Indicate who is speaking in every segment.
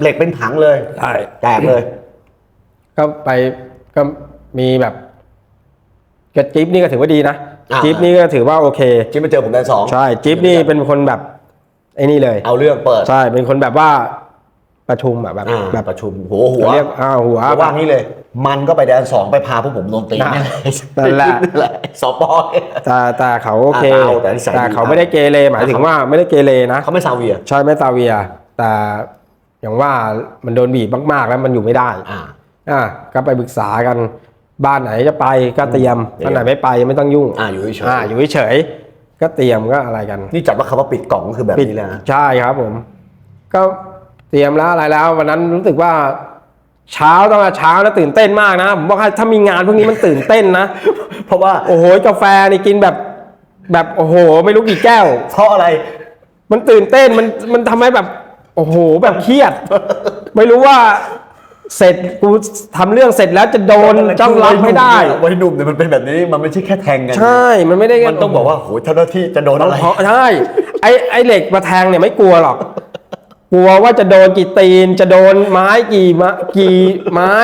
Speaker 1: เหล็กเป็นถังเลย
Speaker 2: ใช่
Speaker 1: แตกเลย
Speaker 2: ก็ไปก็มีแบบกับจิ๊บนี่ก็ถือว่าดีนะ
Speaker 1: อ่า
Speaker 2: จิ๊บนี่ก็ถือว่าโอเค
Speaker 1: จิ๊บมาเจอผมแดนสอง
Speaker 2: ใช่จิ๊บนี่เป็นคนแบบไอ้นี่เลย
Speaker 1: เอาเรื่องเปิด
Speaker 2: ใช่เป็นคนแบบว่าประชุมอะแบบ
Speaker 1: อ่า
Speaker 2: แบบ
Speaker 1: ประชุมหัวหัว
Speaker 2: เรียกอ่าหัว
Speaker 1: เพราะว่างี้เลย มันก็ไปแดนสองไปพาพวกผมโดนตี
Speaker 2: นั่น
Speaker 1: นั่น
Speaker 2: แหละ
Speaker 1: แหละสปอย
Speaker 2: แต่แต่เขาโอเค
Speaker 1: อ่าแต่เอาแต่นิสัยดี
Speaker 2: แต่เขาไม่ได้เกเรหมายถึงว่าไม่ได้เกเรนะ
Speaker 1: เขาไม่ซาเวีย
Speaker 2: ใช่ไม่ซาเวีย แต่ อย่างว่ามันโดนบีบมากๆแล้วมันอยู่ไม่ได้
Speaker 1: อ่า
Speaker 2: อ่าก็ไปปรึกษากันบ้านไหนจะไปก็เตรียม
Speaker 1: เตรียม
Speaker 2: บ้านไหนไม่ไปไม่ต้องยุ่ง
Speaker 1: อ่าอยู่เฉย
Speaker 2: อ่าอยู่เฉยๆก็เตรียมก็อะไรกัน
Speaker 1: นี่จัดว่าคำว่าปิดกล่องก็คือแบบนี้เลยนะ
Speaker 2: ใช่ครับผม ก็เตรียมแล้วอะไรแล้ว วันนั้นรู้สึกว่าเช้าต้องมาเช้านะตื่นเต้นมากนะผมบอกให้ถ้ามีงานพวกนี้มันตื่นเต้นนะ
Speaker 1: เพราะว่า
Speaker 2: โอ้โหกาแฟนี่กินแบบ แบบโอ้โห ไม่รู้กี่แก้ว
Speaker 1: เพราะอะไร
Speaker 2: มันตื่นเต้นมันมันทำให้แบบ โอ้โหแบบเครียด ไม่รู้ว่า เสร็จกูทำเรื่องเสร็จแล้วจะโดนจ้องรับไม่ได้
Speaker 1: วัยหนุ่มเนี่ยมันเป็นแบบนี้มันไม่ใช่แค่แทงกัน
Speaker 2: ใช่ มันไม่ได้
Speaker 1: มันต้องบอกว่าโหเจ้าหน้าที่จะโดนอะไร
Speaker 2: เพราะใช่ไอ้ไอ้เหล็กมาแทงเนี่ยไม่กลัวหรอกกลัวว่าจะโดนกี่ตีน จะโดนไม้กี่มะกี่ไม้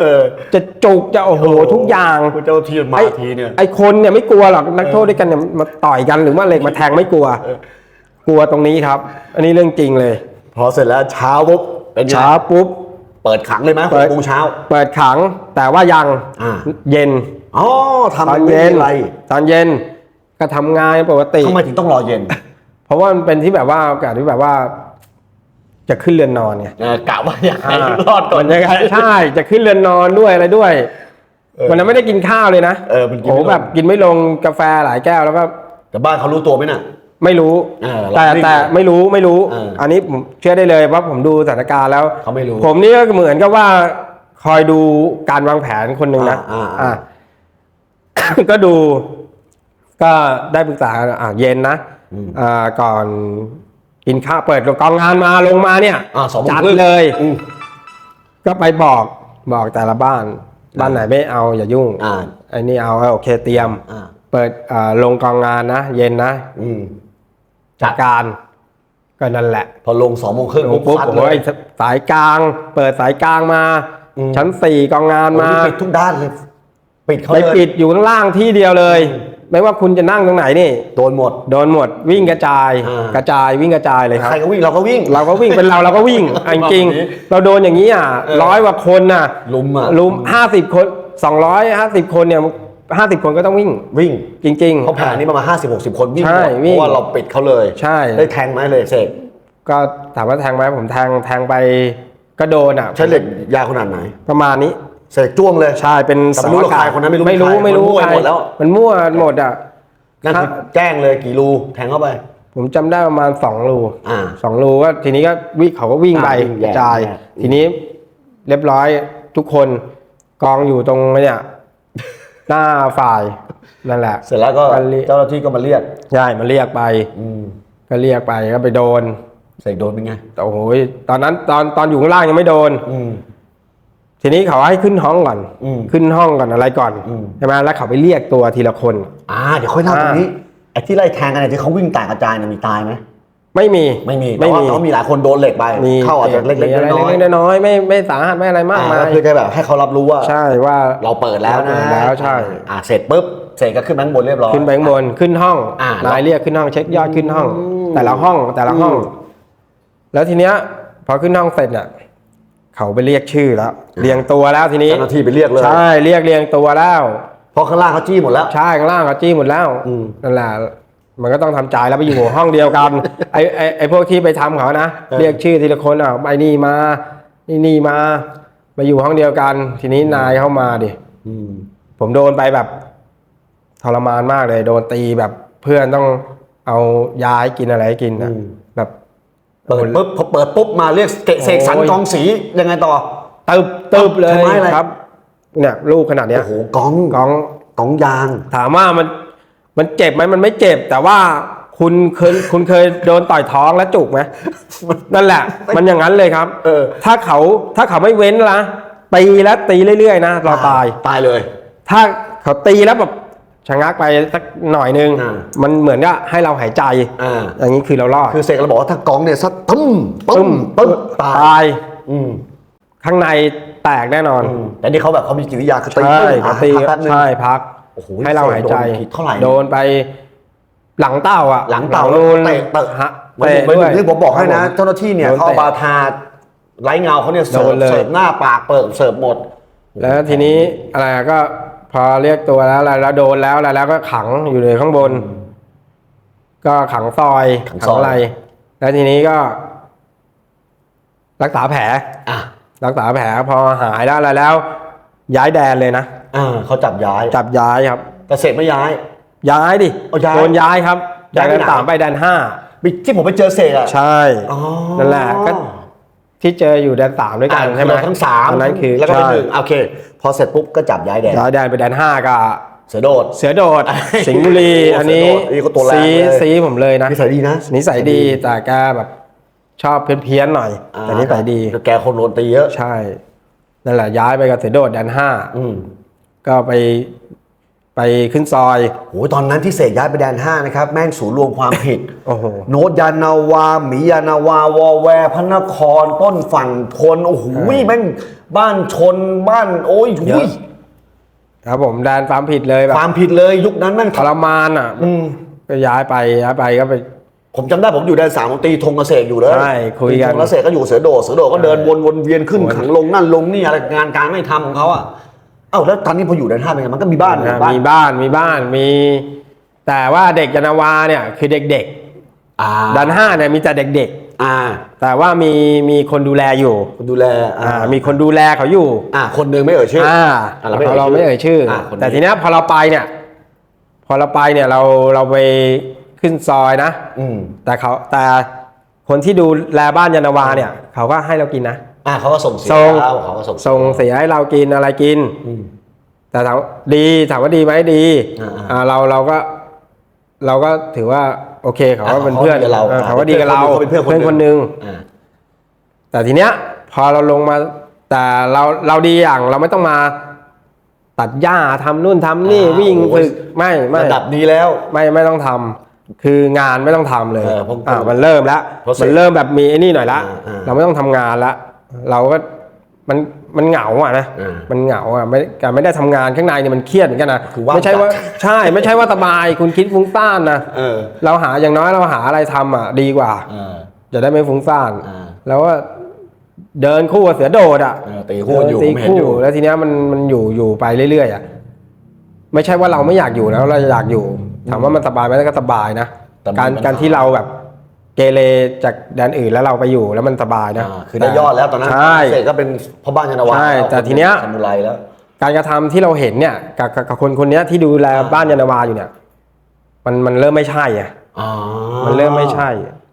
Speaker 1: เออ
Speaker 2: จะจุกจะโอ้โหทุกอย่าง
Speaker 1: เจ้าหน้าที่มา
Speaker 2: ไอ้
Speaker 1: ทีเนี่ย
Speaker 2: ไอ้คนเนี่ยไม่กลัวหรอกนักโทษด้วยกันเนี่ยมาต่อยกันหรือว่าเหล็กมาแทงไม่กลัว กลัวตรงนี้ครับ อันนี้เรื่องจริงเลย
Speaker 1: พอเสร็จแล้วเช้าปุ๊บเป็นไง
Speaker 2: เช้าปุ๊บ
Speaker 1: เปิดขังเลยไหมห
Speaker 2: เปิ
Speaker 1: ก
Speaker 2: ด
Speaker 1: โมงเช้า
Speaker 2: เปิดขังแต่ว่ายัง
Speaker 1: อ่า
Speaker 2: เย็น
Speaker 1: อ๋อทำ
Speaker 2: ตอน
Speaker 1: ไม่
Speaker 2: เย็น
Speaker 1: มีอะไร
Speaker 2: ตอนเย็นก็ทำงานปกติ
Speaker 1: ทำไมถึงต้องรอเย็น
Speaker 2: เพราะว่ามันเป็นที่แบบว่าโอกาสที่แบบว่า จะขึ้นเรือนนอนไง
Speaker 1: เออกะว่าอยากให้รอดก่อน
Speaker 2: มันยังไงใช่จะขึ้นเรือนนอนด้วยอะไรด้วยวันนั้นไม่ได้กินข้าวเลยนะ
Speaker 1: เออมันกิน
Speaker 2: โอ้
Speaker 1: ไม่ลง
Speaker 2: แบบกินไม่ลงกาแฟหลายแก้วแล้วก็
Speaker 1: แต่บ้านเขารู้ตัวไหมน่ะ
Speaker 2: ไม่รู้
Speaker 1: เออ
Speaker 2: แต่
Speaker 1: เราไม่
Speaker 2: แต่ไม่รู้ไม่รู้
Speaker 1: เอออั
Speaker 2: อันนี้ผมเชื่อได้เลยว่าผมดูสถานการณ์แล้ว
Speaker 1: เขาไม่รู้
Speaker 2: ผมนี่ก็เหมือนกับว่าคอยดูการวางแผนคนหนึ่งนะ
Speaker 1: อ่าอ่า
Speaker 2: อ่าก็ดู ก็ได้ปรึกษากันอ่าเย็นนะอ่าก่อนกินข้าวเปิดกองงานมาลงมาเนี่ย
Speaker 1: อ่าสองโมง
Speaker 2: จัด
Speaker 1: ครึ่ง
Speaker 2: เลย
Speaker 1: อืม
Speaker 2: ก็ไปบอกบอกแต่ละบ้าน บ้านไหนไม่เอาอย่ายุ่ง
Speaker 1: อ่า
Speaker 2: ไอ้นี่เอาโอเคเตรียม
Speaker 1: อ่า
Speaker 2: เปิดอ่าลงกองงานนะ เย็นนะ
Speaker 1: อืม
Speaker 2: จัดการ ก็นั่นแหละ
Speaker 1: พอลงสองโมงครึ่ง
Speaker 2: ลง
Speaker 1: ปุ๊
Speaker 2: ปุ๊
Speaker 1: บบซัด
Speaker 2: โอ้
Speaker 1: เลย
Speaker 2: ยสายกลาง เปิดสายกลางมา
Speaker 1: อืม
Speaker 2: ชั้นสี่กองงาน
Speaker 1: โอ้
Speaker 2: มา
Speaker 1: นี่ปิดทุกด้านเลยปิดเขา
Speaker 2: ไป
Speaker 1: เลย
Speaker 2: ปิดอยู่ข้างล่างที่เดียวเลย ไม่ว่าคุณจะนั่งตรงไหนนี่
Speaker 1: โดนหมด
Speaker 2: โดนหมดวิ่งกระจาย
Speaker 1: อ่าก
Speaker 2: ระจายวิ่งกระจายเลยครับ
Speaker 1: ใครก็วิ่งเราก็วิ่ง
Speaker 2: เราก็วิ่งเป็นเราเราก็วิ่งอะจริง
Speaker 1: แบบนี้
Speaker 2: ๆเราโดนอย่างนี้อะ
Speaker 1: เออ
Speaker 2: ร้อยกว่าคนน่ะ
Speaker 1: ลุมอะ
Speaker 2: ลุมห้าสิบคนสองร้อยห้าสิบคนเนี่ย ห้าสิบคนก็ต้องวิ่ง
Speaker 1: วิ่ง
Speaker 2: จริงๆ
Speaker 1: เขาแผนนี้ประมาณห้าสิบหกสิบคนวิ่งห
Speaker 2: ใช่
Speaker 1: มด
Speaker 2: วิ่
Speaker 1: เพ
Speaker 2: ง
Speaker 1: ราะว่าเราปิดเขาเลย
Speaker 2: ใช่
Speaker 1: ได้แทงไหมเลยเสก
Speaker 2: ก็ถามว่าแทงไหมผมแทงแทงไปก็โดนอะ
Speaker 1: ใช้เหล็กยาวขนาดไหน
Speaker 2: ประมาณนี้
Speaker 1: เสกจ้วงเลย
Speaker 2: ใช่เป็น
Speaker 1: แต่ไม่รู้หรอกใครคนนั้นไม่รู้
Speaker 2: ไม่รู้
Speaker 1: ใคร
Speaker 2: ไม่รู้
Speaker 1: มันมั่ว
Speaker 2: ใคร
Speaker 1: หมดแล้ว
Speaker 2: มันมั่วหมดอะ
Speaker 1: นั่นคือแจ้งเลยกี่รูแทงเข้าไป
Speaker 2: ผมจำได้ประมาณสองรู
Speaker 1: อ่า
Speaker 2: สองรูก็ทีนี้ก็วิ่งเขาก็วิ่งไป
Speaker 1: อ่าวิ่งแย
Speaker 2: ก
Speaker 1: ก
Speaker 2: ระจาย
Speaker 1: แยก
Speaker 2: ทีนี้เรียบร้อยทุกคนกองอยู่ตรงเนี่ย หน้าฝ่ายนั่นแหละ
Speaker 1: เสร็จแล้วก็
Speaker 2: ก็เรียก
Speaker 1: เจ้าหน้าที่ก็มาเรียก
Speaker 2: ใช่มาเรียกไป
Speaker 1: อืม
Speaker 2: ก็เรียกไปก็ไปโดน
Speaker 1: เสกโดนเป็นไง
Speaker 2: แต่โอ้โหตอนนั้นตอนตอนอยู่ข้างล่างยังไม่โดน
Speaker 1: อืม
Speaker 2: ทีนี้เขาให้ขึ้นห้องก่อน
Speaker 1: อืม
Speaker 2: ขึ้นห้องก่อนอะไรก่อน
Speaker 1: อืม
Speaker 2: ใช่ไหมแล้วเขาไปเรียกตัวทีละคน
Speaker 1: อ่า เดี๋ยวค่อยเล่าตรงนี้ไอ้ที่ไล่แทงกันเนี่ยที่เขาวิ่งแตกกระจายเนี่ยมีตายไหม
Speaker 2: ไม่มี
Speaker 1: ไม่มีแต่
Speaker 2: ไม่
Speaker 1: ว่า
Speaker 2: มี
Speaker 1: แต่ว่ามีหลายคนโดนเหล็กไป
Speaker 2: มี
Speaker 1: เข้าอาจจะเล็ก
Speaker 2: มีอะไร
Speaker 1: ๆน้อย
Speaker 2: เล็กๆน้อยๆไม่ไม่สาหัสไม่อะไร
Speaker 1: ๆ
Speaker 2: มาก
Speaker 1: อ่า
Speaker 2: มา
Speaker 1: ก็
Speaker 2: ย
Speaker 1: คือแค่แบบให้เขารับรู้ว่า
Speaker 2: ใช่ว่า
Speaker 1: เราเปิดแล้วนะ
Speaker 2: เราเปิดแล้วใช่
Speaker 1: อ่าเสร็จปุ๊บเสร็จก็ขึ้นแบงค์บนเรียบร้อย
Speaker 2: ขึ้นไปข้างบนขึ้นห้อง
Speaker 1: อ่านา
Speaker 2: ยเรียกขึ้นห้องเช็คยอดขึ้นห้อง
Speaker 1: อืม
Speaker 2: แต่ละห้องแต่ละห้อง
Speaker 1: อืม
Speaker 2: แล้วทีเนี้ยพอขึ้นห้องเสร็จเนี่ยเขาไปเรียกชื่อแล้วเรียงตัวแล้วทีนี้
Speaker 1: เจ้าหน้าที่ไปเรียกเลย
Speaker 2: ใช่เรียกเรียงตัวแล้ว
Speaker 1: เพราะข้างล่างเขาจี้หมดแล้ว
Speaker 2: ใช่ข้างล่างเขาจี้หมดแล้ว
Speaker 1: อืม
Speaker 2: นั่นแหละ มันก็ต้องทำใจแล้วไปอยู่ห้องเดียวกันไอ้ไอ้ไอ้พวกที่ไปทำเขานะเรียกชื่อทีละคนอะไอ้นี่มานี่นี่มามาอยู่ห้องเดียวกัน ทีนี้นายเข้ามาดิ
Speaker 1: อืม
Speaker 2: ผมโดนไปแบบทรมานมากเลย โดนตีแบบเพื่อนต้องเอายาให้กินอะไรให้กินอะ
Speaker 1: อืม
Speaker 2: แบบ
Speaker 1: เปิดปุ๊บพอเปิดปุ๊บมาเรียกเกเสกสรร
Speaker 2: โอ้ย
Speaker 1: กองสียังไงต่อ
Speaker 2: ตึบตึบเลย
Speaker 1: ทำไมอะไร
Speaker 2: ครับ เนี่ยลูกขนาดเนี้ย
Speaker 1: โอ้โหกอง
Speaker 2: กอง
Speaker 1: กองยาง
Speaker 2: ถามว่ามัน มันเจ็บไหมมันไม่เจ็บ แต่ว่าคุณเคยคุณเคยโดนต่อยท้องแล้วจุกไหมนั่นแหละ มันอย่างนั้นเลยครับ
Speaker 1: เออ
Speaker 2: ถ้าเขาถ้าเขาไม่เว้นละตีแล้วตีเรื่อยๆนะเราตาย
Speaker 1: ตายเลย
Speaker 2: ถ้าเขาตีแล้วแบบชะงักไปสักหน่อยนึง
Speaker 1: อ่า
Speaker 2: มันเหมือนกับให้เราหายใจ
Speaker 1: อ่า
Speaker 2: อย่างนี้คือเรารอด
Speaker 1: คือเสกเราบอกว่าถ้ากองเนี่ยสักตึ้มตึ้มตึ้มตาย
Speaker 2: ตาย
Speaker 1: อืม
Speaker 2: ข้างในแตกแน่นอน
Speaker 1: อืมแต่นี่เขาแบบเขามีจิตวิทยาคือตี
Speaker 2: ใช่
Speaker 1: ปึ้ง
Speaker 2: เขา
Speaker 1: อะ
Speaker 2: ตี
Speaker 1: พักแป๊บนึง
Speaker 2: ใช่พัก
Speaker 1: โอ้โห
Speaker 2: ให้เราหายใจ
Speaker 1: โดนกี่เท่าไหร่
Speaker 2: โดนไป หลังเต้าอะ
Speaker 1: หลังเต่า
Speaker 2: นูน
Speaker 1: เตะเตะ
Speaker 2: ฮะ
Speaker 1: มัน
Speaker 2: เตะ
Speaker 1: มัน
Speaker 2: ด้วย
Speaker 1: ที่ผมบอกให้นะ เจ้าหน้าที่เนี่ย
Speaker 2: โดน
Speaker 1: เขาเอา
Speaker 2: เตะ
Speaker 1: บาทาไร้เงาเขาเนี่ยเสิร์
Speaker 2: โด
Speaker 1: ฟ
Speaker 2: นเลย
Speaker 1: เสิร์ฟหน้าปากเปิดเสิร์ฟหมด
Speaker 2: แล้วทีนี้อะไรอะก็พอเรียกตัวแล้วแล้วโดนแล้วแล้วแล้วก็ขังอยู่ในข้างบน ก็ขังซอย
Speaker 1: ขังซอย
Speaker 2: อะไร แล้วทีนี้ก็ รักษาแผล
Speaker 1: อะ
Speaker 2: รักษาแผลพอหายแล้วอะไรแล้ว ย้ายแดนเลยนะ
Speaker 1: อ่าเขาจับย้าย
Speaker 2: จับย้ายครับ
Speaker 1: แต่เสกไม่ย้าย
Speaker 2: ย้ายดิ
Speaker 1: เอาย้าย
Speaker 2: โดนย้ายครับ
Speaker 1: ย้า
Speaker 2: จาก
Speaker 1: ยไป
Speaker 2: แดน
Speaker 1: ไหน
Speaker 2: สามไปแดนห้า
Speaker 1: ที่ผมไปเจอเสกอะ
Speaker 2: ใช่
Speaker 1: อ๋อ
Speaker 2: นั่นแหละก็ที่เจออยู่แดนสามด้วยกัน
Speaker 1: อะ
Speaker 2: ใช่ไหม
Speaker 1: เราทั้งสาม
Speaker 2: อันนั้นคือ
Speaker 1: แล้วก็เป็น
Speaker 2: ใช่
Speaker 1: หนึ่งโอเค พอเสร็จปุ๊บก็จับย้ายแดน
Speaker 2: ย้ายแดนไปแดนห้าก็
Speaker 1: เสือโดด
Speaker 2: เสือโดด สิงห์บุรี
Speaker 1: โอ้
Speaker 2: อันนี้
Speaker 1: เสือโดดนี่ก็ตัวแรง
Speaker 2: ซี
Speaker 1: เลย
Speaker 2: ซีผมเลยนะ
Speaker 1: นิสัยดีนะ
Speaker 2: นิสัยดีแต่แกแบบชอบเพี้ยนๆหน่อย
Speaker 1: อ่า
Speaker 2: แต่นิสัยดี
Speaker 1: แกคนโดนตีเยอะ
Speaker 2: ใช่ นั่นแหละย้ายไปกับเสือโดดแดนห้า
Speaker 1: อืม
Speaker 2: ก็ไปไปขึ้นซอย
Speaker 1: โอ้ยตอนนั้นที่เสกย้ายไปแดนห้านะครับ แม่งศูนย์รวมความผิด
Speaker 2: โอ้โห
Speaker 1: โนตยานาวาหมียานาวาวอแวร์พระนครต้นฝั่งทนโอ้โหแม่งบ้านชนบ้านโอ้ย
Speaker 2: เยอะครับผมแดนความผิดเลยแบบ
Speaker 1: ความผิดเลยยุคนั้นแม่ง
Speaker 2: ทรมานอะ
Speaker 1: อืม
Speaker 2: ก็ย้ายไปย้ายไปก็ไป
Speaker 1: ผมจำได้ผมอยู่แดนสามผมตีธงเกษตรอยู่เลย
Speaker 2: ใช่คุยกัน
Speaker 1: ตีธงเกษตรก็อยู่เสือโดดเสือโดดก็เดินวนวนเวียนขึ้นขังลงนั่นลงนี่อะไรงานการไม่ทำของเขาอะเอ้าแล้วตอนนี้พออยู่แดนห้าเป็นไงมันก็มีบ้าน
Speaker 2: นะ
Speaker 1: บ้าน
Speaker 2: มีบ้านมีบ้านมี แต่ว่าเด็กยานาวาเนี่ยคือเด็ก
Speaker 1: อ่า
Speaker 2: ๆดันห้าเนี่ยมีแต่เด็ก
Speaker 1: อ่า
Speaker 2: ๆแต่ว่ามีมีคนดูแลอยู่
Speaker 1: คนดูแล
Speaker 2: อ่ามีคนดูแลเขาอยู่
Speaker 1: อ่า คนหนึ่งไม่เอ่ยชื่อ
Speaker 2: อ่า
Speaker 1: อ่าเราไม่เอ่ย
Speaker 2: เราไม่เอ่ยชื่อ
Speaker 1: อ่าคนนี้
Speaker 2: แต่ทีเนี้ยพอเราไปเนี่ย พอเราไปเนี่ยเราเราไปขึ้นซอยนะ
Speaker 1: อืม
Speaker 2: แต่เขาแต่คนที่ดูแลบ้านยานาวาเนี่ย เขาก็ให้เรากินนะ
Speaker 1: อ่าเขาก็ส่งเสีย
Speaker 2: ส่ง
Speaker 1: เราเขาก็ส่ง
Speaker 2: ส่งเสียให้เรากินอะไรกิน
Speaker 1: อืม
Speaker 2: แต่ถามดีถามว่าดีไหมดี
Speaker 1: อ่าๆ
Speaker 2: อ่าเราเราก็ เราก็ถือว่า โอเคเขาก็
Speaker 1: อ่า
Speaker 2: เป็นเพื่อน
Speaker 1: เขาดีกับเรา
Speaker 2: ออ
Speaker 1: อ่า
Speaker 2: เขาก็ดีกับเรา
Speaker 1: เขาเป็นเพื่อนคนหนึ่ง
Speaker 2: คนหนึ่ง
Speaker 1: อ่า
Speaker 2: แต่ทีเนี้ย พอเราลงมา แต่เราเราดีอย่างเราไม่ต้องมา ตัดหญ้าทำนู่นทำนี่
Speaker 1: อ่า
Speaker 2: วิ่ง
Speaker 1: โอ้ย
Speaker 2: ฝึกไม่ไม่
Speaker 1: ระดับนี้แล้ว
Speaker 2: ไม่ไม่ต้องทำคืองานไม่ต้องทำเลย
Speaker 1: เออผม
Speaker 2: อ่ามันเริ่มแล้ว
Speaker 1: เพราะเสร็จ
Speaker 2: มันเริ่มแบบมีไอ้นี่หน่อยละ
Speaker 1: อ่าอ่า
Speaker 2: เราไม่ต้องทำงานละ เราก็มันมันเหงาอะนะ
Speaker 1: อ่า
Speaker 2: มันเหงาอะไม่การไม่ได้ทำงานข้างในเนี่ยมันเครียดเหมือนกันนะ
Speaker 1: คือว่าง
Speaker 2: ไม่ใช่ว่า
Speaker 1: จัด
Speaker 2: ใช่ไม่ใช่ว่าสบายคุณคิดฟุ้งซ่านนะ
Speaker 1: เออ
Speaker 2: เราหาอย่างน้อยเราหาอะไรทำอะดีกว่า
Speaker 1: เออ
Speaker 2: จะได้ไม่ฟุ้งซ่าน
Speaker 1: อ่า
Speaker 2: แล้วว่าเดินคู่กับเสือโดดอะ
Speaker 1: เออตีคู่อยู่
Speaker 2: เดินตี
Speaker 1: ผมเห็น
Speaker 2: คู่
Speaker 1: อยู่
Speaker 2: แล้วทีเนี้ยมันมันอยู่อยู่ไปเรื่อยๆอะไม่ใช่ว่าเราไม่อยากอยู่แล้วเราอยากอยู่ถามว่ามันสบายไหมก็สบายนะ
Speaker 1: แต่มัน
Speaker 2: การ
Speaker 1: มัน
Speaker 2: การที่เราแบบ เกเรจากแดนอื่นแล้วเราไปอยู่แล้วมันสบายนะ
Speaker 1: อ่าคือได้ยอดแล้วตอนนั้น
Speaker 2: ใช่
Speaker 1: เสกก็เป็นพ่อบ้านยานาวา
Speaker 2: ใช่
Speaker 1: ล้ว
Speaker 2: แต่ทีเนี้ย
Speaker 1: ซามูไรแล้ว
Speaker 2: การกระทำที่เราเห็นเนี่ยกับกับกับคนคนเนี้ยที่ดูแล
Speaker 1: อ่า
Speaker 2: บ้านยานาวาอยู่เนี่ย มันมันเริ่มไม่ใช่อะ
Speaker 1: อ๋อ
Speaker 2: มันเริ่มไม่ใช่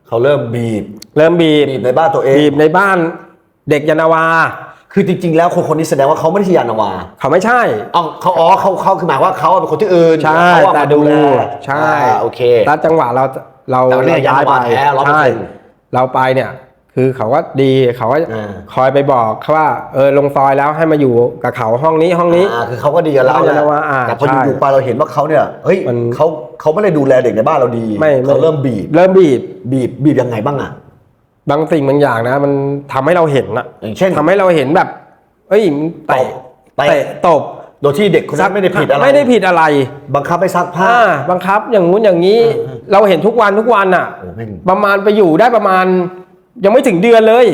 Speaker 1: เขาเริ่มบีบ
Speaker 2: เริ่มบีบ
Speaker 1: บีบในบ้านตัวเอง
Speaker 2: บีบในบ้านเด็กยานาวา
Speaker 1: คือจริง ๆ แล้วคนคนนี้แสดงว่าเขาไม่ได้ใช่ยานาวา
Speaker 2: เขาไม่ใช่
Speaker 1: อ๋อเขาอ๋อเขาเขาคือหมายว่าเขาเป็นคนที่อื่น
Speaker 2: ใช่
Speaker 1: เขาอะ
Speaker 2: แต่
Speaker 1: มา
Speaker 2: ดู
Speaker 1: แล
Speaker 2: ใช่
Speaker 1: อ่าโอเค
Speaker 2: แล้วจังหวะเรา เรา
Speaker 1: แต่ว่าเรียก
Speaker 2: ย้ายไป
Speaker 1: ยานาวาแท้100%
Speaker 2: ใช่เราไปเนี่ย คือเขาก็ดีเขาก็
Speaker 1: อ่า
Speaker 2: คอยไปบอกเขาว่าเออลงซอยแล้วให้มาอยู่กับเขาห้องนี้ห้องนี้
Speaker 1: อ่าคือเขาก็ดีกับเรา
Speaker 2: บ้าน
Speaker 1: แห
Speaker 2: ยา
Speaker 1: ละ
Speaker 2: นาวาอ่า
Speaker 1: แต่พอ
Speaker 2: ใช่
Speaker 1: อยู่ๆไปเราเห็นว่าเขาเนี่ยเฮ้ย
Speaker 2: มัน
Speaker 1: เขาเขาไม่ได้ดูแลเด็กในบ้านเราดี
Speaker 2: ไม่ไม่
Speaker 1: เขาเริ่มบีบ
Speaker 2: เริ่มบีบ
Speaker 1: บีบบีบยังไงบ้างอะ
Speaker 2: บางสิ่งบางอย่างนะ มันทำให้เราเห็นอะ
Speaker 1: อย่างเช่น
Speaker 2: ทำให้เราเห็นแบบ เอ้ยมึงเตะ
Speaker 1: เตะ
Speaker 2: เตะตบ
Speaker 1: โดยที่เด็กคนนั้นไม่ได้ผิดอะไร
Speaker 2: ไม่ได้ผิดอะไร
Speaker 1: บังคับให้ซักผ้า
Speaker 2: อ่าบังคับอย่างงู้นอย่างนี้ เราเห็นทุกวันทุกวันอะ
Speaker 1: โอ้แม่ง
Speaker 2: ประมาณไปอยู่ได้ประมาณ ยังไม่ถึงเดือนเลย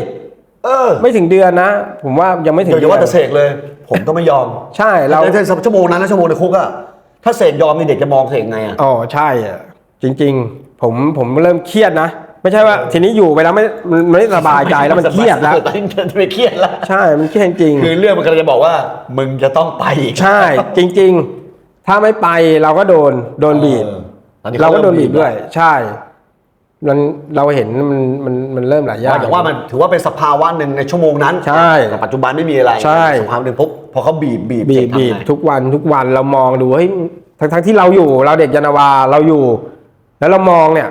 Speaker 1: เออ
Speaker 2: ไม่ถึงเดือนนะ ผมว่ายังไม่ถึง
Speaker 1: เดี๋ยว
Speaker 2: เดื
Speaker 1: จะ
Speaker 2: อน
Speaker 1: ว่าแต่เสกเลย ผมก็ไม่ยอม
Speaker 2: ใช่เรา
Speaker 1: เราชั่วโมงนั้นนะชั่วโมงในคุกอะถ้าเสกยอมนี่เด็กจะมองเสกไงอะ
Speaker 2: อ๋อใช่อะจริง ๆ ผมผมเริ่มเครียดนะ ไม่ใช่ว่าทีนี้อยู่ไปแล้วไม่มันไม่สบายใจแล้วมันเครียดแล้ว
Speaker 1: จะไปเครียดแล้ว
Speaker 2: ใช่มันเครียดจริง
Speaker 1: คือเรื่องมันกำลังจะบอกว่า มึงจะต้องไปอีก
Speaker 2: ใช่ จริง ๆ ถ้าไม่ไปเราก็โดนโดนบีบ
Speaker 1: เออตอนนี้
Speaker 2: เราก็โดนบีบ
Speaker 1: เริ่ม
Speaker 2: ด้วย ใช่มันเราเห็นมันมันมันเริ่มหลายอย่าง
Speaker 1: อย่างว่ามันถือว่าเป็นสภาวะหนึ่งในชั่วโมงนั้น
Speaker 2: ใช่
Speaker 1: แต่ปัจจุบันไม่มีอะไร
Speaker 2: ใช่
Speaker 1: สภาวะหนึ่งปุ๊บพอเขาบีบบีบ
Speaker 2: บี
Speaker 1: เส
Speaker 2: บ
Speaker 1: กทำ
Speaker 2: บีบ
Speaker 1: ไง
Speaker 2: ทุกวันทุกวันเรามองดูเฮ้ยทั้งทั้งที่เราอยู่ เราเด็กยานาวาเราอยู่ แล้วเรามองเนี่ย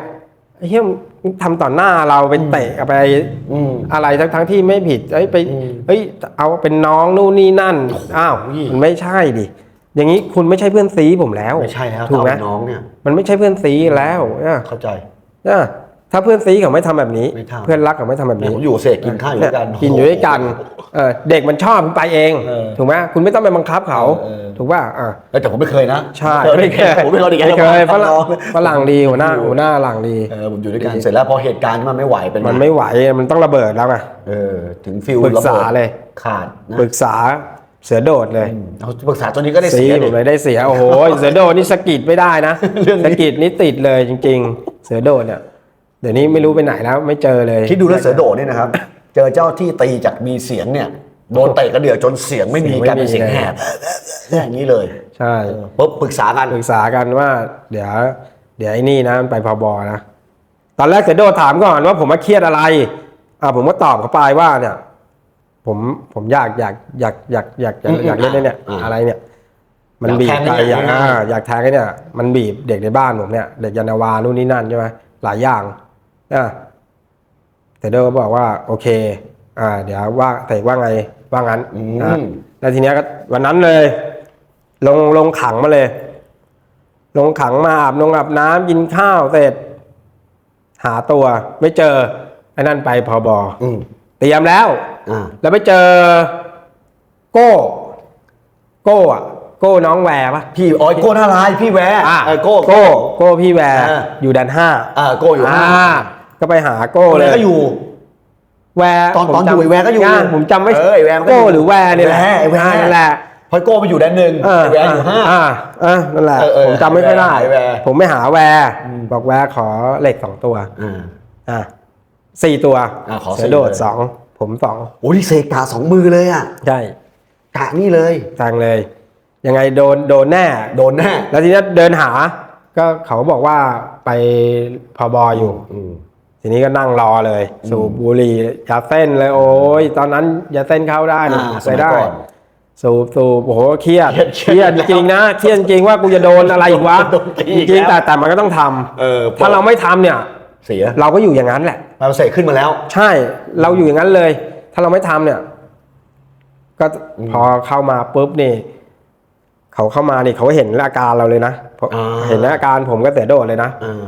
Speaker 2: ไอ้เหี้ยมึง ทำต่อหน้าเราเป็นเตะไป
Speaker 1: อืม
Speaker 2: อะไรทั้งทั้งที่ไม่ผิดเอ้ยไป
Speaker 1: อืม
Speaker 2: เฮ้ยเอาเป็นน้องนู่นนี่นั่นอ้าว
Speaker 1: โอ้ย
Speaker 2: มันไม่ใช่ดิอย่างนี้คุณไม่ใช่เพื่อนซีผมแล้ว
Speaker 1: ไม่ใช่แล้ว
Speaker 2: ถูกไหม
Speaker 1: เต่าน้องเนี่ย
Speaker 2: มันไม่ใช่เพื่อนซีแล้วเนี่ย
Speaker 1: เข้าใจ
Speaker 2: เนี่ย ถ้าเพื่อนซีเขาไม่ทำแบบนี้
Speaker 1: ไม่ทำ
Speaker 2: เพื่อนรักเขาไม่ทำแบบ
Speaker 1: เนี่ย
Speaker 2: นี้
Speaker 1: ผมอยู่เสกกินข้าวอยู่ด้วยกัน
Speaker 2: กินอยู่ด้วยกันเออเด็กมันชอบมันไปเอง
Speaker 1: เออ
Speaker 2: ถูกไหมคุณไม่ต้องไปบังคับเขา
Speaker 1: เออเออ
Speaker 2: ถูกป่ะอะ
Speaker 1: เออแต่ผมไม่เคยนะ
Speaker 2: ใช่
Speaker 1: ไม่เคยผมไม่เคย
Speaker 2: ไม่เคยฝรั่ง
Speaker 1: น้อง
Speaker 2: ฝรั่งดีหัวหน้าหัวหน้าหลังดี
Speaker 1: เออผมอยู่ด้วยกันเสร็จแล้วพอเหตุการณ์มันไม่ไหวเป็นง
Speaker 2: มันไม่ไหวมันต้องระเบิดแล้วไง
Speaker 1: เออถึงฟิล
Speaker 2: ปรึกษา
Speaker 1: ระบิด
Speaker 2: เลย
Speaker 1: ขาดนะ
Speaker 2: ปรึกษาเสือโดดเลย
Speaker 1: เอาปรึกษาตัวนี้ก็ได้
Speaker 2: ซี
Speaker 1: เสีย
Speaker 2: ผ
Speaker 1: ดิ
Speaker 2: มเลยได้เสียโอ้โหเสือโดดนี่สะกิดไม่ได้นะ
Speaker 1: เรื่องนี้
Speaker 2: สะกิดนี่ติดเลยจริง ๆ เสือโดดเนี่ย เดี๋ยวนี้ไม่รู้ไปไหนแล้วไม่เจอเลย
Speaker 1: คิดดูแล้วเสือโดดเนี่ยนะครับ เจอเจ้าที่ตีจากมีเสียงเนี่ยโดนเตะกระเดื่องจนเสียงไม่มี
Speaker 2: เสียงไม่
Speaker 1: กลายเป็น
Speaker 2: มี
Speaker 1: เสียงแหบอย่างนี้เลย
Speaker 2: ใช่
Speaker 1: ปุ๊บปรึกษากัน
Speaker 2: ปรึกษากันว่า เดี๋ยว เดี๋ยวไอ้นี่นะมันไปพบนะตอนแรกเสือโดดถามก่อนว่าผมมาเครียดอะไรอ่าผมก็ตอบเขาไปว่าเนี่ย ผมผมอยากอยากอยากอยากอยากอยากอยากเล่นไอ้เนี่ย
Speaker 1: อ่า
Speaker 2: อะไรเนี่ย มันบีบ
Speaker 1: อยากแทง
Speaker 2: ใจอยาก
Speaker 1: อยาก
Speaker 2: อ่า
Speaker 1: แทง
Speaker 2: อยากแทงไอ้เนี่ย มันบีบเด็กในบ้านผมเนี่ย เด็กยานาวานู่นนี่นั่นใช่ไหมหลายอย่าง อ่าแต่โดก็บอกว่า โอเค อ่า เดี๋ยวว่าแต่ว่าไงว่างั้น
Speaker 1: อื
Speaker 2: นะ
Speaker 1: ม
Speaker 2: แล้วทีเนี้ยก็วันนั้นเลย ลงลงขังมาเลย ลงขังมาอาบนงอาบน้ำกินข้าวเสร็จ หาตัว ไม่เจอไอ้นั่นไปพอบอ
Speaker 1: อืม
Speaker 2: เตรียมแล้ว
Speaker 1: อ่า
Speaker 2: แล้วไปเจอ โก้ โก้อะโก้น้องแวร์ปะ
Speaker 1: พี่ออยโก้หน้าลายพี่แวร์
Speaker 2: อะ
Speaker 1: เออโก้
Speaker 2: โก้โก้พี่แวร์
Speaker 1: อ่า
Speaker 2: อยู่ดันห้า
Speaker 1: อ่าโก้อยู่หน้า
Speaker 2: อ่า ก็ไปหาโก้
Speaker 1: โก้
Speaker 2: เล
Speaker 1: เลยยก็อยู่
Speaker 2: แวร์
Speaker 1: ตอน
Speaker 2: ผม
Speaker 1: ตอนอยู่
Speaker 2: จำ
Speaker 1: ไอ้แวร์ก็อยู่า
Speaker 2: ผมจำไม่
Speaker 1: เออไอ้แวร์มันก็
Speaker 2: โก้
Speaker 1: อยู่
Speaker 2: หรือแวร์เนี่ยแหละ
Speaker 1: ไอ้แวร์ไอ้แวร์
Speaker 2: นั่นแหละ
Speaker 1: พอโก้ไปอยู่ด้านหนึ่ง
Speaker 2: เออ
Speaker 1: ไอ้แวร์อยู่ห้า
Speaker 2: อ่าอ่านั่นแหละ
Speaker 1: เออเออ
Speaker 2: ผมจำไม่ค่อยได้
Speaker 1: แวร์
Speaker 2: ผมไม่หาแวร์บอกแวร์ขอเหล็กสองตัว
Speaker 1: อ่า
Speaker 2: อ่าสี่ตัว
Speaker 1: อะขอ
Speaker 2: เสื
Speaker 1: สี่
Speaker 2: อโดด
Speaker 1: เลย
Speaker 2: สองผมสอง
Speaker 1: โอ้ยเสกกาสองมือเลยอะ
Speaker 2: ใช่
Speaker 1: กะนี่เลย
Speaker 2: ทางเลย ยังไงโดนโดนแน่
Speaker 1: โดนแน่
Speaker 2: แล้วทีนี้เดินหา ก็เขาบอกว่าไปพอบออยู่
Speaker 1: อืม
Speaker 2: ทีนี้ก็นั่งรอเลย สูบบุหรี่ยาเส้นเลย โอ้ยตอนนั้นยาเส้นเข้าได้นี่
Speaker 1: อ่าส
Speaker 2: ใส่
Speaker 1: มัย
Speaker 2: ได้
Speaker 1: ก่อน
Speaker 2: สูบสูบโอ้โหเครียด
Speaker 1: เครียด
Speaker 2: เครียดจริงๆนะเครียดจริงๆว่ากูจะโดนอะไรอีกวะ
Speaker 1: โดนตี
Speaker 2: จ
Speaker 1: อีก
Speaker 2: ริงๆ
Speaker 1: แล้
Speaker 2: แต่
Speaker 1: ว
Speaker 2: แต่มันก็ต้องทำ
Speaker 1: เออ
Speaker 2: ถ้าเราไม่ทำเนี่ย
Speaker 1: เสีย
Speaker 2: เราก็อยู่อย่างนั้นแหละ
Speaker 1: เราเสกขึ้นมาแล้ว
Speaker 2: ใช่เราอยู่อย่างนั้นเลย ถ้าเราไม่ทำเนี่ย ก็พอเข้ามาปุ๊บนี่เขาเข้ามานี่เขาเห็นอาการเราเลยนะพอ
Speaker 1: อ่า
Speaker 2: เห็นอาการผมก็เสียโดดเลยนะ
Speaker 1: อ่า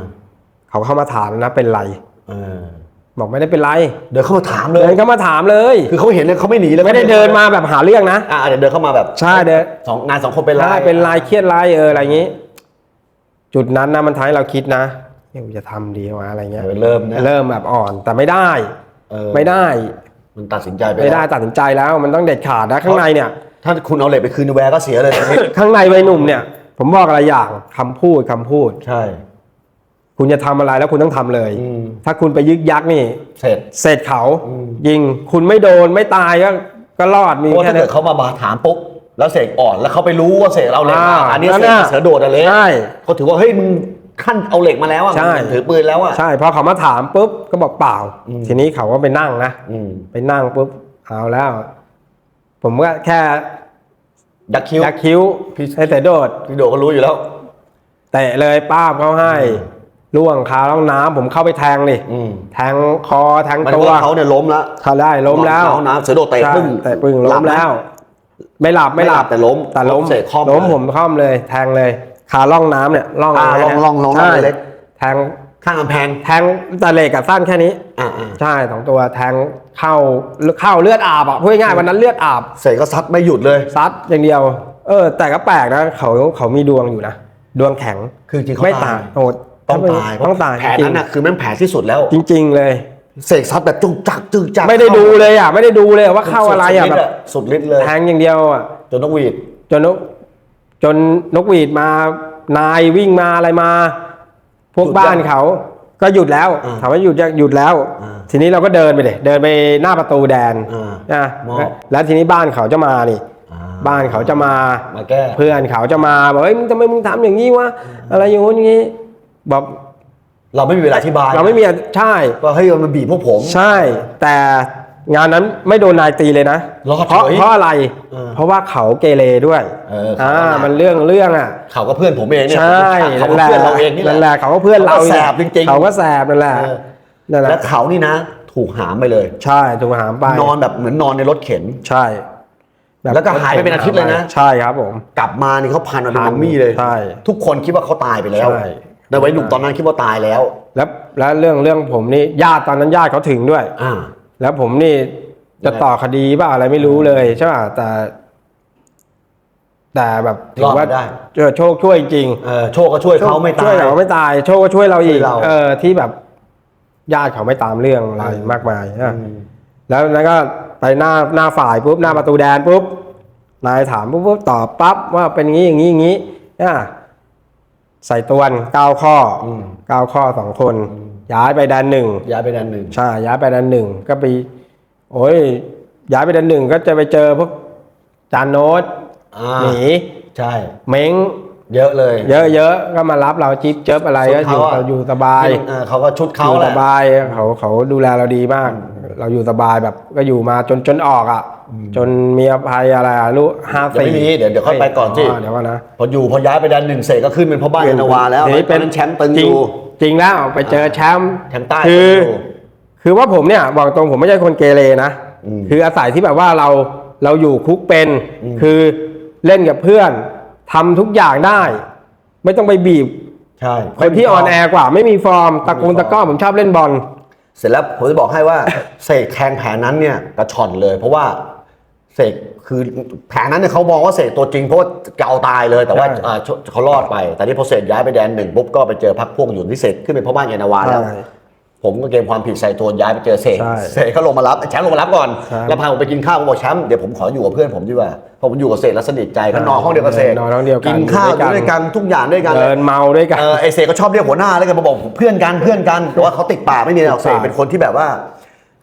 Speaker 2: เขาเข้ามาถามนะเป็นไร
Speaker 1: เออ
Speaker 2: บอกไม่ได้เป็นไร
Speaker 1: เดินเข้ามาถามเล
Speaker 2: เดิ
Speaker 1: ย
Speaker 2: นเข้ามาถามเลย
Speaker 1: คือเขาเห็นเลยเขาไม่หนีเลย
Speaker 2: ไม่ได้เดินมาแบบหาเรื่องนะ
Speaker 1: อ่าเดี๋ยวเดินเข้ามาแบบ
Speaker 2: ใช่เดิน
Speaker 1: สองงานสองคนเป็นไร
Speaker 2: ใช่เป็นไรเครียดไรเอออะไรอย่างนี้ จุดนั้นนะมันทำให้เราคิดนะเฮ้ยกูจะทำดีวะอะไรเงี้ย
Speaker 1: เออเริ่มนะ
Speaker 2: เริ่มแบบอ่อนแต่ไม่ได้
Speaker 1: เออ
Speaker 2: ไม่ได้
Speaker 1: มันตัดสินใจไป
Speaker 2: ไม่ได้
Speaker 1: แล้ว
Speaker 2: ตัดสินใจแล้วมันต้องเด็ดขาดนะข้างในเนี่ย
Speaker 1: ถ้าคุณเอาเหล็กไปคืนแวร์ก็เสียเลย
Speaker 2: ข้างในวัยหนุ่มเนี่ย ผมบอกอะไรอย่างคำพูดคำพูด
Speaker 1: ใช่
Speaker 2: คุณจะทำอะไรแล้วคุณต้องทำเลย
Speaker 1: อืม
Speaker 2: ถ้าคุณไปยึกยักนี่
Speaker 1: เสร็จ
Speaker 2: เสร็จเขา
Speaker 1: อืม
Speaker 2: ยิงคุณไม่โดนไม่ตายก็ก็รอดมี
Speaker 1: เพราะว่า
Speaker 2: แค่
Speaker 1: ถ้า
Speaker 2: นั้
Speaker 1: เกิ
Speaker 2: น
Speaker 1: ดเขามาบาถามปุ๊บแล้วเสกอ่อนแล้วเขาไปรู้ว่าเสกเราเหล็กมาก
Speaker 2: อ่า
Speaker 1: อันนี้
Speaker 2: นั่น
Speaker 1: เสก
Speaker 2: น่ะ
Speaker 1: เสือโดดอะไร
Speaker 2: ใช่
Speaker 1: เขาถือว่าเฮ้ยมึงขั้นเอาเหล็กมาแล้วอะ
Speaker 2: ใช่
Speaker 1: มึงถือปืนแล้วอะ
Speaker 2: ใช่พอเขามาถามปุ๊บก็บอกเปล่า
Speaker 1: อืม
Speaker 2: ทีนี้เขาก็ไปนั่งนะ
Speaker 1: อืม
Speaker 2: ไปนั่งปุ๊บเอาแล้ว ผมก็แค่
Speaker 1: ดักคิว
Speaker 2: ยักคิ้ว
Speaker 1: พี่
Speaker 2: ให้แต่โดด
Speaker 1: พี่โดก็รู้อยู่แล้ว
Speaker 2: เตะเลยป้าบเขาให้ ล่วงคาล่องน้ำผมเข้าไปแทงดิ
Speaker 1: อืม
Speaker 2: แทงคอแทง
Speaker 1: หมายถึ
Speaker 2: ตั
Speaker 1: ง
Speaker 2: ว
Speaker 1: ว่าเขาเนี่ยล้มแล้ว
Speaker 2: เขาได้ล้มแล้ว
Speaker 1: นอนเขาน้ำเสือโดดเตะ
Speaker 2: ใช่
Speaker 1: ปึ้ง
Speaker 2: เตะปึ้ง
Speaker 1: ห
Speaker 2: ล้
Speaker 1: บ
Speaker 2: ม
Speaker 1: ไห
Speaker 2: แล้วไม่หลับไม่หลับ
Speaker 1: ไม่หลับแต่ล้ม
Speaker 2: แต่ล้ม
Speaker 1: เสกคล่อม
Speaker 2: ล้ม
Speaker 1: เลย
Speaker 2: ผมคล่อมเลย แทงเลยคาล่องน้ำเนี่ยล่อง
Speaker 1: อ่า
Speaker 2: เลยนะ
Speaker 1: ล่องล่องล่อง
Speaker 2: ใช่
Speaker 1: เล็ก
Speaker 2: แทง
Speaker 1: ข้างกำแพง
Speaker 2: แทงแต่เหล็กกับสั้นแค่นี้
Speaker 1: อ่าอ่า
Speaker 2: ใช่สองตัวแทงเข้าเข้าเลือดอาบอะพูดง่ายๆวันนั้นเลือดอาบ
Speaker 1: เสกก็ซัดไม่หยุดเลย
Speaker 2: ซัดอย่างเดียว เออ แต่ก็แปลกนะเขาเขามีดวงอยู่นะดวงแข็ง
Speaker 1: คือจริงๆเขา
Speaker 2: ไม่
Speaker 1: ตาย
Speaker 2: โอ้
Speaker 1: ต้องตาย
Speaker 2: ต้องตาย
Speaker 1: แผลนั้นน่ะคือแม่งแผลที่สุดแล้ว
Speaker 2: จริง ๆ เลย
Speaker 1: เสกซัดแบบจุกจักจุกจัก
Speaker 2: ไม่ได้ดูเลยอะไม่ได้ดูเลยว่าเข้าอะไรอะ
Speaker 1: สุด
Speaker 2: แบ
Speaker 1: ฤท
Speaker 2: บ
Speaker 1: ธิ์สุดฤทธิ์เลย
Speaker 2: แทงอย่างเดียวอะ
Speaker 1: จนนกหวีด
Speaker 2: จนนกจนนกหวีดมานายวิ่งมาอะไรมา พวกบ้านเขา ก็หยุดแล้วถามว่าหยุดยังหยุดแล้ว ทีนี้เราก็เดินไปเลยเดินไปหน้าประตูแดน
Speaker 1: อ่า
Speaker 2: นะ
Speaker 1: มอบ
Speaker 2: แล้วทีนี้บ้านเขาจะมานี่บ้านเขาจะมา
Speaker 1: มาแก้
Speaker 2: เพื่อนเขาจะมาบอกเฮ้ยมึงทำไมมึงทำอย่างนี้วะอะไรอย่างงู้ นอย่างนี้บอก
Speaker 1: เราไม่มีเวลาอธิบาย
Speaker 2: เราไม่มีอะใช่
Speaker 1: ว่าเฮ้ยมันบีบพวกผม
Speaker 2: ใช่ แต่งานนั้นไม่โดนนายตีเลยนะ
Speaker 1: รอด
Speaker 2: เพราะ
Speaker 1: เฉย
Speaker 2: เพราะอะไร
Speaker 1: เออ
Speaker 2: เพราะว่าเขาเกเรด้วย
Speaker 1: เออเขา
Speaker 2: อ่า
Speaker 1: ก็หนัก
Speaker 2: มันเรื่องเรื่องอะ
Speaker 1: เขาก็เพื่อนผมเองเนี่ย
Speaker 2: ใช่
Speaker 1: เขา
Speaker 2: นั่
Speaker 1: ก็
Speaker 2: นแหละ
Speaker 1: เพื่อนเราเองนี่
Speaker 2: นั่น
Speaker 1: แห
Speaker 2: แห
Speaker 1: ละ
Speaker 2: ละเขาก็เพื่อนเรา
Speaker 1: เขาก็แสบจริงๆ
Speaker 2: เขาก็แสบนั่นแหละ
Speaker 1: เออ
Speaker 2: นั่นแห
Speaker 1: และ
Speaker 2: ละ
Speaker 1: เขานี่นะ ถูกหามไปเลย
Speaker 2: ใช่ถูกหามไป
Speaker 1: นอนแบบเหมือนนอนในรถเข็น
Speaker 2: ใช่แบบ
Speaker 1: แล้วก็หายไปเป็นอาทิตย์เลยนะ
Speaker 2: ใช่ครับผม
Speaker 1: กลับมานี่เขาพันมาเป็น
Speaker 2: พัน
Speaker 1: มัมมี่เลย
Speaker 2: ใช่
Speaker 1: ทุกคนคิดว่าเขาตายไปแล้ว
Speaker 2: ใช่
Speaker 1: ในวัยหนุ่มตอนนั้นคิดว่าตายแล้ว
Speaker 2: แล้วแล้วเรื่องเรื่องผมนี่ญาติตอนนั้นญาติเขาถึงด้วย
Speaker 1: อ่า
Speaker 2: แล้วผมนี่จะต่อคดีบ้าอะไรไม่รู้เลยใช่ป่ะแต่ แต่แบบถือว่า
Speaker 1: อดมาได้
Speaker 2: เจอโชคช่วยจริง
Speaker 1: เออโชคก็ช่วยเขาไม่
Speaker 2: ช่
Speaker 1: ตา
Speaker 2: วย
Speaker 1: ย
Speaker 2: เราไม่ตาย โชคก็ช่วยเราอี
Speaker 1: ช่
Speaker 2: ก
Speaker 1: วยเรา
Speaker 2: เออที่แบบญาติเขาไม่ตามเรื่องอะไรมากมายนะแล้วนั้นก็ไปหน้าหน้าฝ่ายปุ๊บหน้าประตูแดนปุ๊บนายถามปุ๊บปุ๊บตอบปั๊บว่าเป็นอย่างนี้อย่างนี้อย่างนี้อะ ใส่ตัวนเก้าข้ออเก้าข้อสองคน ย้ายไปแดนหนึ่ง
Speaker 1: ย้ายไปดันหนึ่ง
Speaker 2: ใช่ย้ายไปแดนหนึ่งก็ไป โอ้ยย้ายไปแดนหนึ่งก็จะไปเจอพวกจานโน้ต
Speaker 1: อ่า
Speaker 2: หมี
Speaker 1: ใช่
Speaker 2: เม้ง
Speaker 1: เยอะเลย
Speaker 2: เยอะๆ ก็มารับเราจิ๊บเจิบอะไรก็อยู่
Speaker 1: ชุดเขาอะ
Speaker 2: อยู่สบาย
Speaker 1: เออเขาก็ชุดเขา
Speaker 2: อยู่
Speaker 1: แห
Speaker 2: ส
Speaker 1: ละ
Speaker 2: บายเขาเขาดูแลเราดีมาก เราอยู่สบายแบบก็อยู่มาจนจนออกอะ จนมีอภัยอะไรอะรู้ห้า
Speaker 1: เดี๋ยว
Speaker 2: สี่
Speaker 1: ไม่มีเดี๋ยวเดี๋ยวค่อยไปก่อนสิ
Speaker 2: เดี๋ยวก่อนนะ
Speaker 1: พออยู่พอย้ายไปดันหนึ่งเสกก็ขึ้นเป็นพ่อบ้านยานาวาแล้ว
Speaker 2: ทีนี้
Speaker 1: ตอนนั้นแชมป์ตึง
Speaker 2: จ
Speaker 1: อ
Speaker 2: ริ
Speaker 1: ยู่
Speaker 2: จริงแล้วไปเจอแชมป์
Speaker 1: แชมป์ใต้
Speaker 2: คือ
Speaker 1: ตึงอยู่
Speaker 2: คือว่าผมเนี่ยบอกตรงผมไม่ใช่คนเกเรนะ
Speaker 1: อืม
Speaker 2: คืออาศัยที่แบบว่าเราเราอยู่คุกเป็น คือเล่นกับเพื่อนทำทุกอย่างได้ ไม่ต้องไปบีบ
Speaker 1: ใช่
Speaker 2: คนที่ออนแอร์กว่าไม่มีฟอร์มตะกงตะกร้อผมชอบเล่นบอล
Speaker 1: เสร็จแล้วผมจะบอกให้ว่าเสกแทงแผนนั้นเนี่ยกระชอนเลย เพราะว่าเสกคือแผนนั้นเนี่ยเขามองว่าเสกตัวจริงเพราะว่าจะเอาตายเลยแต่ว่า
Speaker 2: ใช่
Speaker 1: อ่าเขารอดไป แต่นี่พอเสกย้ายไปแดนหนึ่งปุ๊บก็ไปเจอพักพวกอยู่ที่เสกขึ้นเป็นพ่อบ้านยานาวาแล้ว
Speaker 2: ใช่
Speaker 1: ผมก็เกมความผิดใส่ตัวย้ายไปเจอเสก
Speaker 2: ใช่
Speaker 1: เสกเขาลงมารับแชมป์ลงมารับก่อน
Speaker 2: ใช่
Speaker 1: แล้วพาผมไปกินข้าวผมบอกแชมป์เดี๋ยวผมขออยู่กับเพื่อนผมดีกว่าเพราะผมอยู่กับเสกแล้วสนิทใจก็นอนห้องเดียวกับเสก
Speaker 2: นอนห้องเดียวกัน
Speaker 1: กินข้าว
Speaker 2: อยู่ด้วยกัน
Speaker 1: ด้วยกันทุกอย่างด้วยกัน
Speaker 2: เดินเมาด้วยกัน
Speaker 1: เออไอเสกก็ชอบเรียกหัวหน้าแล้วกันมาบอกเพื่อนกันเพื่อนกันแต่ว่าเขาติดปากไม่มีหรอกเสกเป็นคนที่แบบว่า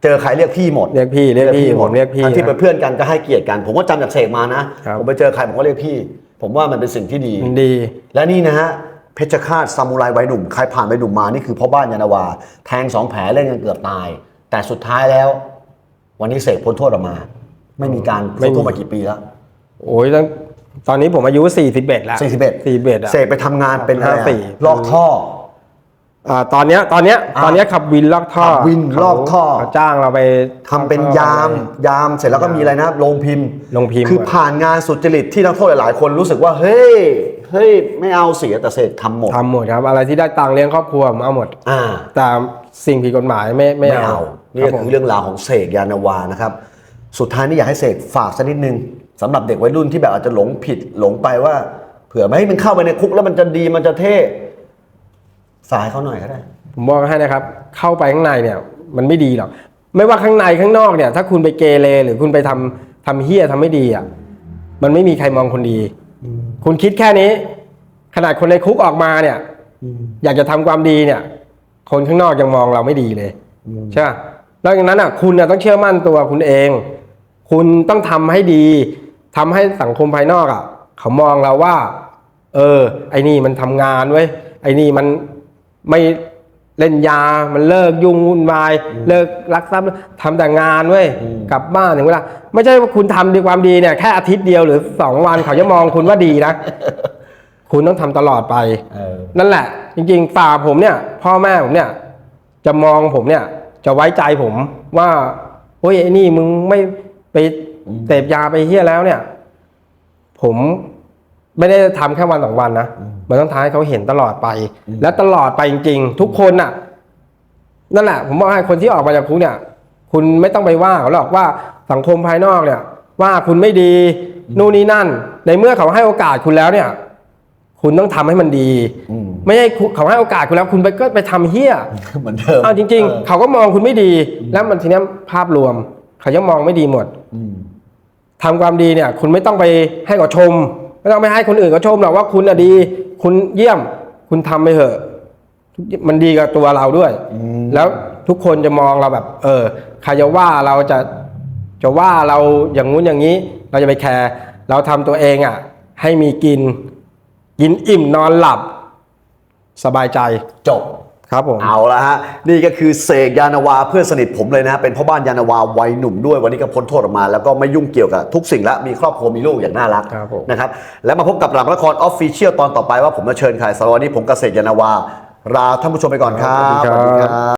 Speaker 1: เจอใครเรียกพี่หมด
Speaker 2: เรียกพี่เรียกพี่ผมเรียกพี่
Speaker 1: ทั้งที่
Speaker 2: นะ
Speaker 1: เป็นเพื่อนกันก็ให้เกียรติกัน ผมก็จำจากเสกมานะครับ ผมไปเจอใครผมก็เรียกพี่ ผมว่ามันเป็นสิ่งที่ดี
Speaker 2: มันดี
Speaker 1: และนี่นะฮะ เพชรฆาตซามูไรวัยหนุ่มใครผ่านวัยหนุ่มมานี่คือพ่อบ้านยานาวา แทงสองแผลเล่นกันเกือบตาย แต่สุดท้ายแล้ว วันนี้เสกพ้นโทษออกมา ไม่มีการ
Speaker 2: ไม่
Speaker 1: พ้น
Speaker 2: มี
Speaker 1: โทษมากี่ปีแล้ว
Speaker 2: โอ้ยตั้งตอนนี้ผมอายุ41แล้ว
Speaker 1: 41
Speaker 2: 41อะ
Speaker 1: เสกไปทำงานเป็นอะไรอะ
Speaker 2: ห้าสี่
Speaker 1: ลอกท่อ
Speaker 2: อ่าตอนเนี้ยตอนเนี้ย
Speaker 1: อ่า
Speaker 2: ตอนเนี้ยขับวินลอกท่อ
Speaker 1: ขับวินลอกท่อ
Speaker 2: เขาจ้างเราไป
Speaker 1: ทำเป็นยาม ยามเสร็จแล้วก็มีอะไรนะโรงพิมพ์
Speaker 2: โรงพิมพ์
Speaker 1: คือผ่านงานสุจริตที่นักโทษหลายๆ คนรู้สึกว่า เฮ้ย เฮ้ย ไม่เอาเสียแต่เสกทำหมด
Speaker 2: ทำหมดครับ อะไรที่ได้ตังค์เลี้ยงครอบครัวผมเอาหมด
Speaker 1: อ่า
Speaker 2: แต่สิ่งผิดกฎหมายไม่ไม่
Speaker 1: ไม่
Speaker 2: เอา
Speaker 1: เอานี่
Speaker 2: รับ
Speaker 1: ก็
Speaker 2: ผม
Speaker 1: คือเรื่องราวของเสกยานาวานะครับ สุดท้ายนี่อยากให้เสกฝากสักนิดนึงสำหรับเด็กวัยรุ่นที่แบบอาจจะหลงผิดหลงไปว่า เผื่อไม่ให้มันเข้าไปในคุกแล้วมันจะดีมันจะเท่ สายเขาหน่อยก็ได้
Speaker 2: ผมบอกให้นะครับ เข้าไปข้างในเนี่ย มันไม่ดีหรอก ไม่ว่าข้างในข้างนอกเนี่ย ถ้าคุณไปเกเรหรือคุณไปทำทำเฮี้ยทำไม่ดีอะ มันไม่มีใครมองคนดี คุณคิดแค่นี้ ขนาดคนในคุกออกมาเนี่ย อยากจะทำความดีเนี่ย คนข้างนอกยังมองเราไม่ดีเลยใช่ปะแล้วอย่างนั้นอะ คุณน่ะต้องเชื่อมั่นตัวคุณเอง คุณต้องทำให้ดีทำให้สังคมภายนอกอะ เขามองเราว่า เออ ไอ้นี่มันทำงานเว้ยไอ้นี่มัน ไม่เล่นยา มันเลิกยุ่งวุ่นวาย เลิกรักทรัพย์ทำแต่งานเว้ยกลับบ้านถึงเวลาไม่ใช่ว่าคุณทำดีความดีเนี่ยแค่อาทิตย์เดียวหรือสองวันเขาจะมองคุณว่าดีนะ คุณต้องทำตลอดไป
Speaker 1: เออ
Speaker 2: นั่นแหละ จริงๆฝ่าผมเนี่ย พ่อแม่ผมเนี่ย จะมองผมเนี่ย จะไว้ใจผมว่าโอ้ยไอ้นี่มึงไม่ไปเสพยาไปเฮี้ยแล้วเนี่ย ผม ไม่ได้ทำแค่วันสองวันนะมันต้องทำให้เขาเห็นตลอดไป และตลอดไปจริง ๆ ทุกคนน่ะ นั่นแหละ ผมบอกให้คนที่ออกมาจากคุกเนี่ย คุณไม่ต้องไปว่าเขาหรอกว่าสังคมภายนอกเนี่ย ว่าคุณไม่ดีนู่นนี่นั่น ในเมื่อเขาให้โอกาสคุณแล้วเนี่ย คุณต้องทำให้มันดี
Speaker 1: อืม
Speaker 2: ไม่ใช่คุณเขาให้โอกาสคุณแล้ว คุณไปก็ไปทำเฮี้ย
Speaker 1: เหมือนเดิม
Speaker 2: เอาจริง ๆ เขาก็มองคุณไม่ดี แล้วมันทีเนี้ยภาพรวม เขายังมองไม่ดีหมด
Speaker 1: อืม
Speaker 2: ทำความดีเนี่ย คุณไม่ต้องไปให้เขาชม ไม่ต้องไปให้คนอื่นเขาชมหรอกว่าคุณอะดี คุณเยี่ยม คุณทำไปเถอะทุกมันดีกับตัวเราด้วย แล้วทุกคนจะมองเราแบบ เออใครจะว่าเราจะจะว่าเราอย่างงู้นอย่างนี้ เราจะไปแคร์เราทำตัวเองอะ ให้มีกิน กินอิ่มนอนหลับ สบายใจ
Speaker 1: จบ
Speaker 2: ครับผม
Speaker 1: เอาละฮะนี่ก็คือเสกยานาวาเพื่อนสนิทผมเลยนะเป็นพ่อบ้านยานาวาวัยหนุ่มด้วย วันนี้ก็พ้นโทษออกมา แล้วก็ไม่ยุ่งเกี่ยวกับทุกสิ่งแล้วมีครอบครัวมีลูกอย่างน่ารัก
Speaker 2: ครับผม
Speaker 1: นะครับแล้วมาพบกับหลังละครออฟฟิเชียลตอนต่อไปว่าผมจะเชิญใครสำหรับวันนี้ผมเกษตรยานาวาลาท่านผู้ชมไปก่อนครับ
Speaker 2: สวัสดีครับ